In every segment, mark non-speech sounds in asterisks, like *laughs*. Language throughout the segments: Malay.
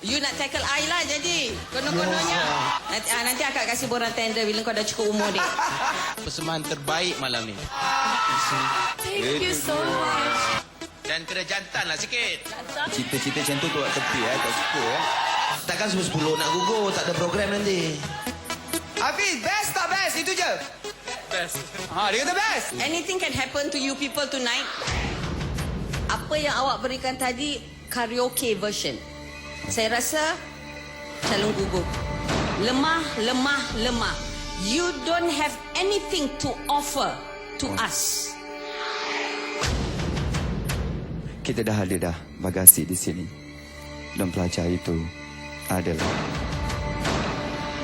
You nak tackle I lah jadi. Kono-kononya. Nanti, ah, nanti akak kasih borang tender bila kau dah cukup umur dik. Persembahan terbaik malam ni. Thank you so much. Dan kena jantan lah sikit. Cerita-cerita macam tu tu kat tepi eh. Tak suka eh. Takkan semua sepuluh nak gugur. Tak ada program nanti. Hafiz, best tak best? Itu je. Best. Ha, dia kata best. Anything can happen to you people tonight. Apa yang awak berikan tadi karaoke version. Saya rasa calon gugur. Lemah, lemah, lemah. You don't have anything to offer to us. Kita dah ada dah bagasi di sini. Dan pelajar itu adalah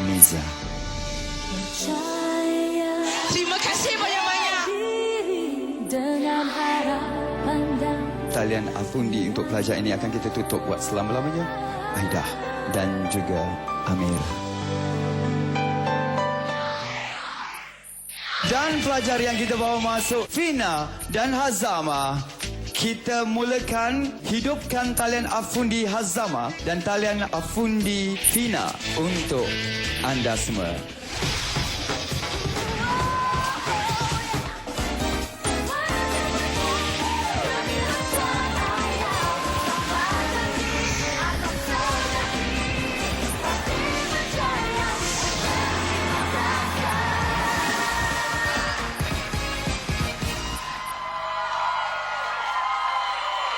Miza. Terima kasih banyak-banyak. Talian Afundi untuk pelajar ini akan kita tutup buat selama-lamanya. Aidah dan juga Amir. Dan pelajar yang kita bawa masuk Fina dan Hazama. Kita mulakan hidupkan talian Afundi Hazama dan talian Afundi Fina untuk anda semua.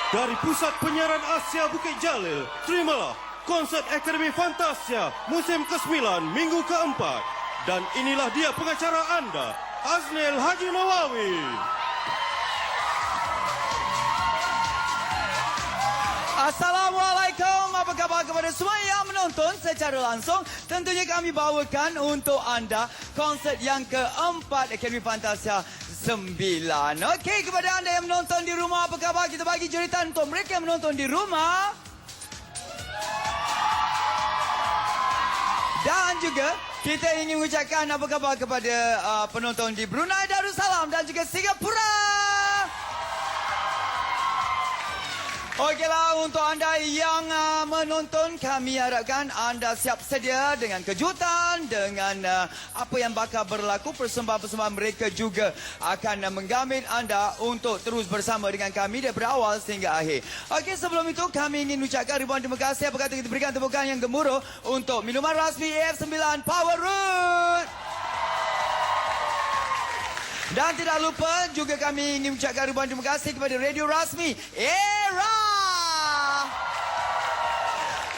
Dari Pusat Penyiaran Asia Bukit Jalil, terimalah konsert Akademi Fantasia musim ke-9 minggu ke-4. Dan inilah dia pengacara anda, Aznil Haji Nawawi. Assalamualaikum. Apa khabar kepada semua yang menonton secara langsung? Tentunya kami bawakan untuk anda konsert yang keempat Akademi Fantasia 9. Okey, kepada anda yang menonton di rumah, apa khabar? Kita bagi jeritan untuk mereka yang menonton di rumah. Dan juga kita ingin mengucapkan apa khabar kepada uh, penonton di Brunei Darussalam dan juga Singapura. Okeylah untuk anda yang uh, menonton kami harapkan anda siap sedia dengan kejutan dengan uh, apa yang bakal berlaku persembahan-persembahan mereka juga akan uh, menggamit anda untuk terus bersama dengan kami daripada awal sehingga akhir. Okey sebelum itu kami ingin ucapkan ribuan terima kasih apa kata kita berikan tepukan yang gemuruh untuk minuman rasmi AF9 Power Root. Dan tidak lupa juga kami ingin ucapkan ribuan terima kasih kepada radio rasmi Era.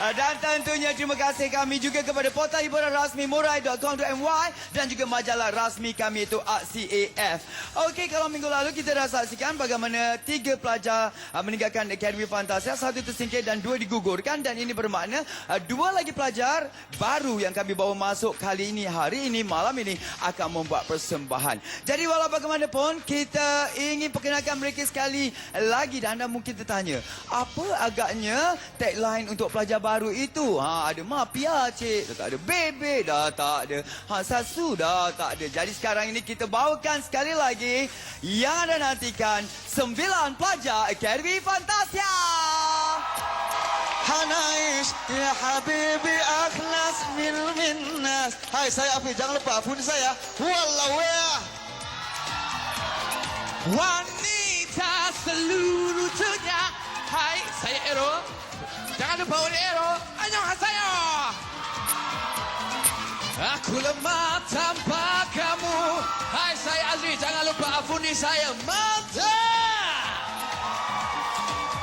Ah, Dan tentunya terima kasih kami juga kepada portal hiburan rasmi murai.com.my dan juga majalah rasmi kami itu ACAF. Okey, kalau minggu lalu kita dah saksikan bagaimana tiga pelajar ah, meninggalkan Akademi Fantasia, satu tersingkir dan dua digugurkan dan ini bermakna ah, dua lagi pelajar baru yang kami bawa masuk kali ini, hari ini, malam ini akan membuat persembahan. Jadi walau bagaimanapun, kita ingin perkenalkan mereka sekali lagi dan anda mungkin tertanya, apa agaknya tagline untuk pelajar baru itu? Ha, ada mafia cik, dah tak ada bebek, dah tak ada ha, sasu, dah tak ada. Jadi sekarang ini kita bawakan sekali lagi yang anda nantikan sembilan pelajar Akademi Fantasia. Hanais ya habibi akhlas min minnas. Hai saya Afi, jangan lupa Afi saya. Wallahu ya. Wanita seluruh dunia. Hai, saya Ero. Jangan lupa oleh Ero. Annyeonghaseyo. Aku lemah tanpa kamu. Hai, saya Azri. Jangan lupa Afuni saya. Mantap.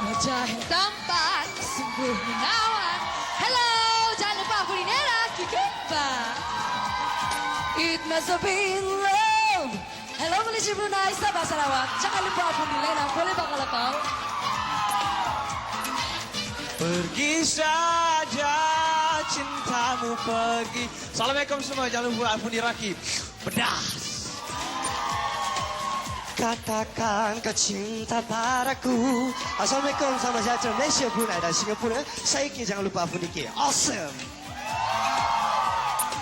wajah yang tampan sungguh menawan. Hello, jangan lupa kulinera Kikimba. It must have been love. Hello Malaysia Brunei, Sabah Sarawak. Jangan lupa kulinera, boleh bakal kau. Pergi saja cintamu pergi. Assalamualaikum semua. Jangan lupa Afi Rakib. Pedas. Katakan kau cinta padaku. Assalamualaikum sama saja Malaysia, Brunei dan Singapura. Saya Ki, jangan lupa Afi Ki. Awesome.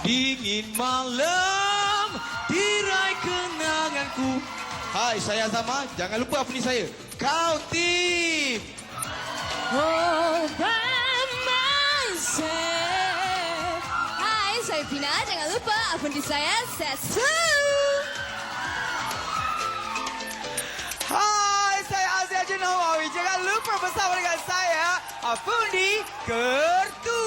Dingin malam tirai kenanganku. Hai, saya Azama. Jangan lupa Afi saya. Kau tim. Hai, saya Azia Jenawawi. Jangan lupa bersama dengan saya, Afundi Kertu.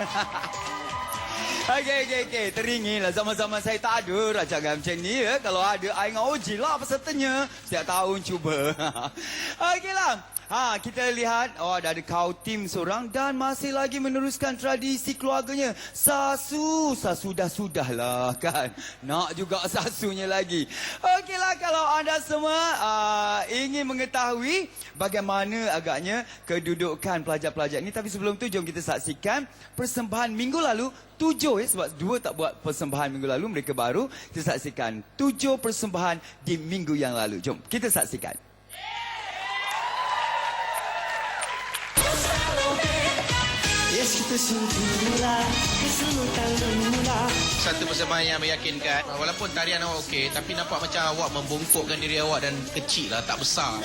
*laughs* okey, okey, okey. Teringinlah zaman-zaman saya tak ada rancangan macam ni. Eh. Kalau ada, saya dengan Oji lah pesertanya. Setiap tahun cuba. *laughs* Okeylah. Ha, kita lihat, oh ada ada kau tim seorang dan masih lagi meneruskan tradisi keluarganya. Sasu, sasu dah sudahlah *laughs* kan. Nak juga *laughs* sasunya lagi. Okeylah kalau anda semua uh, ingin mengetahui bagaimana agaknya kedudukan pelajar-pelajar ini. Tapi sebelum tu jom kita saksikan persembahan minggu lalu. Tujuh ya, sebab dua tak buat persembahan minggu lalu. Mereka baru. Kita saksikan tujuh persembahan di minggu yang lalu. Jom kita saksikan. Kita mula satu persembahan yang meyakinkan walaupun tarian awak okey tapi nampak macam awak membungkukkan diri awak dan kecil lah tak besar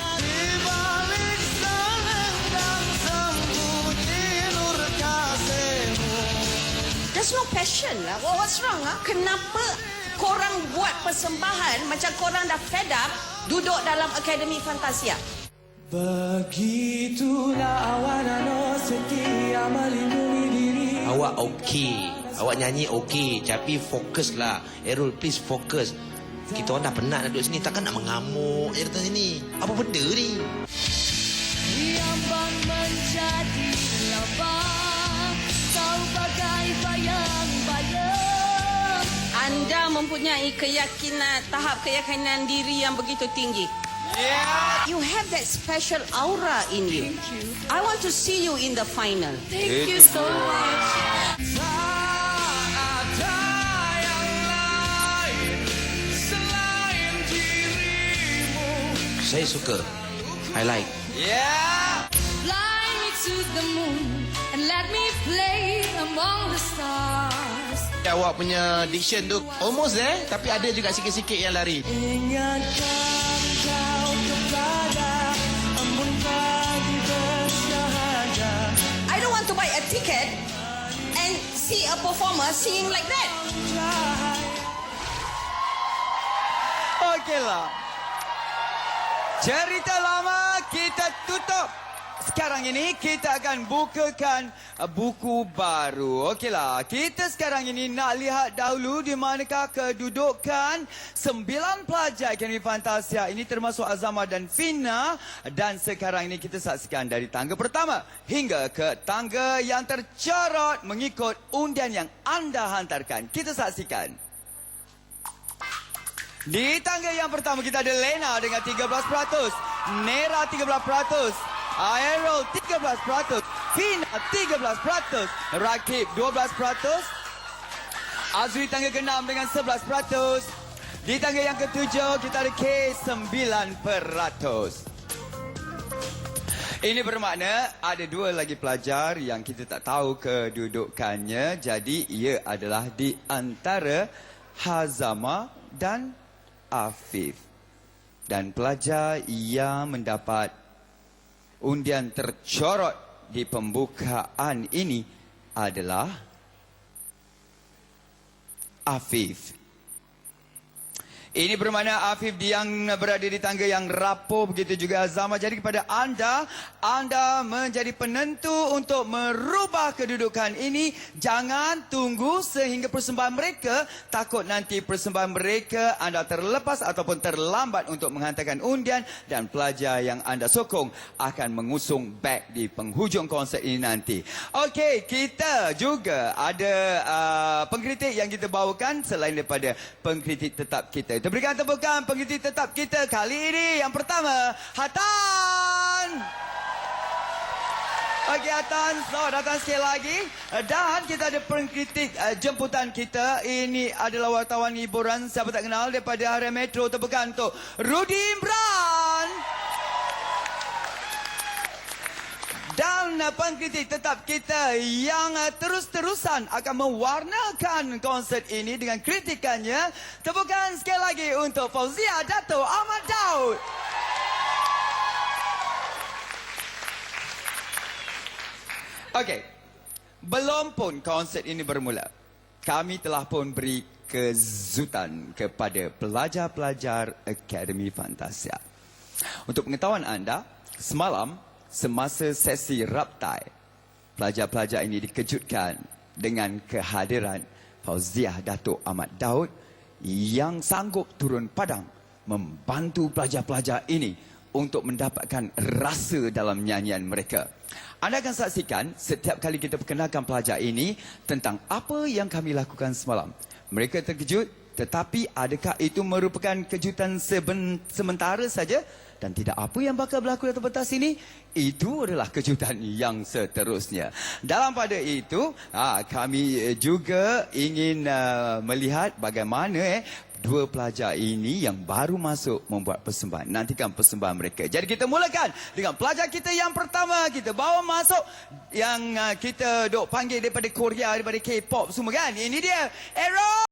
There's no passion lah. What- What's wrong ah? Kenapa korang buat persembahan macam korang dah fed up duduk dalam Akademi Fantasia? Begitulah awanano setia melindungi diri Awak okey. Awak nyanyi okey. Tapi fokuslah. Errol, please fokus. Kita orang dah penat nak duduk sini. Takkan nak mengamuk je datang sini. Apa benda ni? Ambang menjadi lambang Kau bagai bayang-bayang Anda mempunyai keyakinan, tahap keyakinan diri yang begitu tinggi. Yeah. You have that special aura in you. Thank you I want to see you in the final. Thank you so much. Saya suka. I like. Yeah. Fly me to the moon And let me play among the stars awak punya diction tu almost there tapi ada juga sikit-sikit yang lari Ingatkan a performer singing like that. Okeylah. Cerita lama kita tutup. Sekarang ini kita akan bukakan uh, buku baru. Okeylah, kita sekarang ini nak lihat dahulu di manakah kedudukan sembilan pelajar Akademi Fantasia. Ini termasuk Azama dan Fina. Dan sekarang ini kita saksikan dari tangga pertama hingga ke tangga yang tercorot mengikut undian yang anda hantarkan. Kita saksikan. Di tangga yang pertama kita ada Lena dengan 13%, Nera 13%, Aerol 13%, Fina 13%, Rakib 12%, Azri tangga ke-6 dengan 11%, di tangga yang ketujuh kita ada K 9%. Ini bermakna ada dua lagi pelajar yang kita tak tahu kedudukannya. Jadi ia adalah di antara Hazama dan Afif. Dan pelajar yang mendapat undian tercorot di pembukaan ini adalah Afif. Ini bermakna Afif yang berada di tangga yang rapuh begitu juga Azama. Jadi kepada anda, anda menjadi penentu untuk merubah kedudukan ini. Jangan tunggu sehingga persembahan mereka. Takut nanti persembahan mereka anda terlepas ataupun terlambat untuk menghantarkan undian. Dan pelajar yang anda sokong akan mengusung back di penghujung konsert ini nanti. Okey, kita juga ada uh, pengkritik yang kita bawakan selain daripada pengkritik tetap kita. Kita berikan tepukan pengkritik tetap kita kali ini. Yang pertama, Hatan. Okey Hatan, so datang sekali lagi. Dan kita ada pengkritik uh, jemputan kita. Ini adalah wartawan hiburan siapa tak kenal daripada Harian Metro. Tepukan untuk Rudi Imran. Dan pengkritik tetap kita yang uh, terus-terusan akan mewarnakan konsert ini dengan kritikannya. Tepukan sekali lagi untuk Fauzia Dato' Ahmad Daud. Okey. Belum pun konsert ini bermula. kami telah pun beri kezutan kepada pelajar-pelajar Akademi Fantasia. Untuk pengetahuan anda, semalam semasa sesi raptai, pelajar-pelajar ini dikejutkan dengan kehadiran Fauziah Datuk Ahmad Daud yang sanggup turun padang membantu pelajar-pelajar ini untuk mendapatkan rasa dalam nyanyian mereka. Anda akan saksikan setiap kali kita perkenalkan pelajar ini tentang apa yang kami lakukan semalam. Mereka terkejut tetapi adakah itu merupakan kejutan sementara saja dan tidak apa yang bakal berlaku dalam pentas ini itu adalah kejutan yang seterusnya. Dalam pada itu ha, kami eh, juga ingin uh, melihat bagaimana eh dua pelajar ini yang baru masuk membuat persembahan. Nantikan persembahan mereka. Jadi kita mulakan dengan pelajar kita yang pertama. Kita bawa masuk yang uh, kita dok panggil daripada Korea daripada K-pop semua kan. Ini dia Aaron